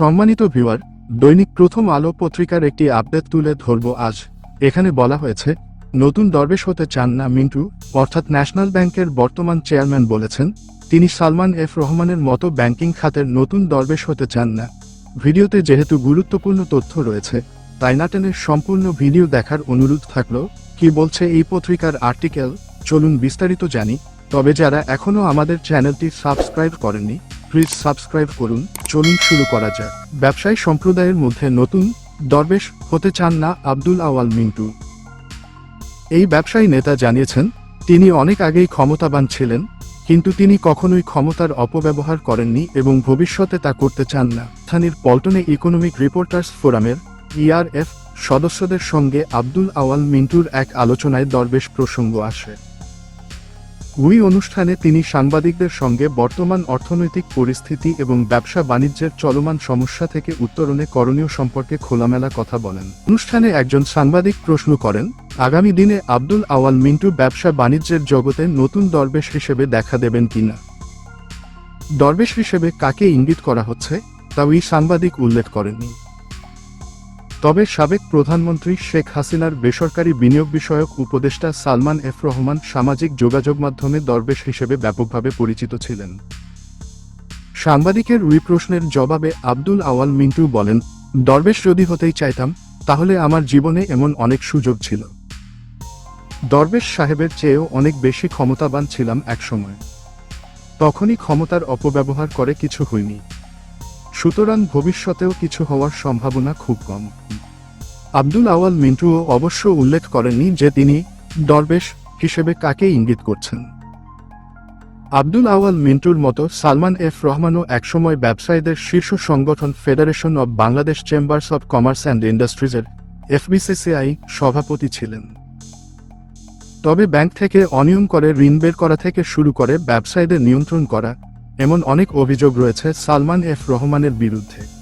সম্মানিত ভিউয়ার দৈনিক প্রথম আলো পত্রিকার একটি আপডেট তুলে ধরব আজ। এখানে বলা হয়েছে, নতুন দরবেশ হতে চান না মিন্টু, অর্থাৎ ন্যাশনাল ব্যাংকের বর্তমান চেয়ারম্যান বলেছেন, তিনি সালমান এফ রহমানের মতো ব্যাংকিং খাতের নতুন দরবেশ হতে চান না। ভিডিওতে যেহেতু গুরুত্বপূর্ণ তথ্য রয়েছে, তাই নাটেনের সম্পূর্ণ ভিডিও দেখার অনুরোধ থাকল, কি বলছে এই পত্রিকার আর্টিকেল চলুন বিস্তারিত জানি, তবে যারা এখনও আমাদের চ্যানেলটি সাবস্ক্রাইব করেননি প্লিজ সাবস্ক্রাইব করুন, চলুন শুরু করা যাক। ব্যবসায়ী সম্প্রদায়ের মধ্যে নতুন দরবেশ হতে চান না আব্দুল আওয়াল মিন্টু। এই ব্যবসায়ী নেতা জানিয়েছেন, তিনি অনেক আগেই ক্ষমতাবান ছিলেন, কিন্তু তিনি কখনোই ক্ষমতার অপব্যবহার করেননি এবং ভবিষ্যতে তা করতে চান না। স্থানীয় পল্টনে ইকোনমিক রিপোর্টার্স ফোরামের ইআরএফ সদস্যদের সঙ্গে আব্দুল আওয়াল মিন্টুর এক আলোচনায় দরবেশ প্রসঙ্গ আসে। ওই অনুষ্ঠানে তিনি সাংবাদিকদের সঙ্গে বর্তমান অর্থনৈতিক পরিস্থিতি এবং ব্যবসা বাণিজ্যের চলমান সমস্যা থেকে উত্তরণে করণীয় সম্পর্কে খোলামেলা কথা বলেন। অনুষ্ঠানে একজন সাংবাদিক প্রশ্ন করেন, আগামী দিনে আব্দুল আওয়াল মিন্টু ব্যবসা বাণিজ্যের জগতে নতুন দরবেশ হিসেবে দেখা দেবেন কিনা? দরবেশ হিসেবে কাকে ইঙ্গিত করা হচ্ছে? তা ওই সাংবাদিক উল্লেখ করেননি। তবে সাবেক প্রধানমন্ত্রী শেখ হাসিনার বেসরকারি বিনিয়োগ বিষয়ক উপদেষ্টা সালমান এফ রহমান সামাজিক যোগাযোগ মাধ্যমে দরবেশ হিসেবে ব্যাপকভাবে পরিচিত ছিলেন। সাংবাদিকের ওই প্রশ্নের জবাবে আব্দুল আওয়াল মিন্টু বলেন, দরবেশ যদি হতেই চাইতাম, তাহলে আমার জীবনে এমন অনেক সুযোগ ছিল। দরবেশ সাহেবের চেয়েও অনেক বেশি ক্ষমতাবান ছিলাম একসময়। তখনই ক্ষমতার অপব্যবহার করে কিছু হয়নি। সুতরাং ভবিষ্যতেও কিছু হওয়ার সম্ভাবনা খুব কম। আব্দুল আওয়াল মিন্টুও অবশ্য উল্লেখ করেননি যে তিনি দরবেশ হিসেবে কাকে ইঙ্গিত করছেন। আব্দুল আওয়াল মিন্টুর মতো সালমান এফ রহমানও একসময় ব্যবসায়ীদের শীর্ষ সংগঠন federation of Bangladesh chambers of commerce and ইন্ডাস্ট্রিজের FBCCI সভাপতি ছিলেন। তবে ব্যাংক থেকে অনিয়ম করে ঋণ বের করা থেকে শুরু করে ব্যবসায়ীদের নিয়ন্ত্রণ করা এমন অনেক অভিযোগ রয়েছে সালমান এফ রহমানের বিরুদ্ধে।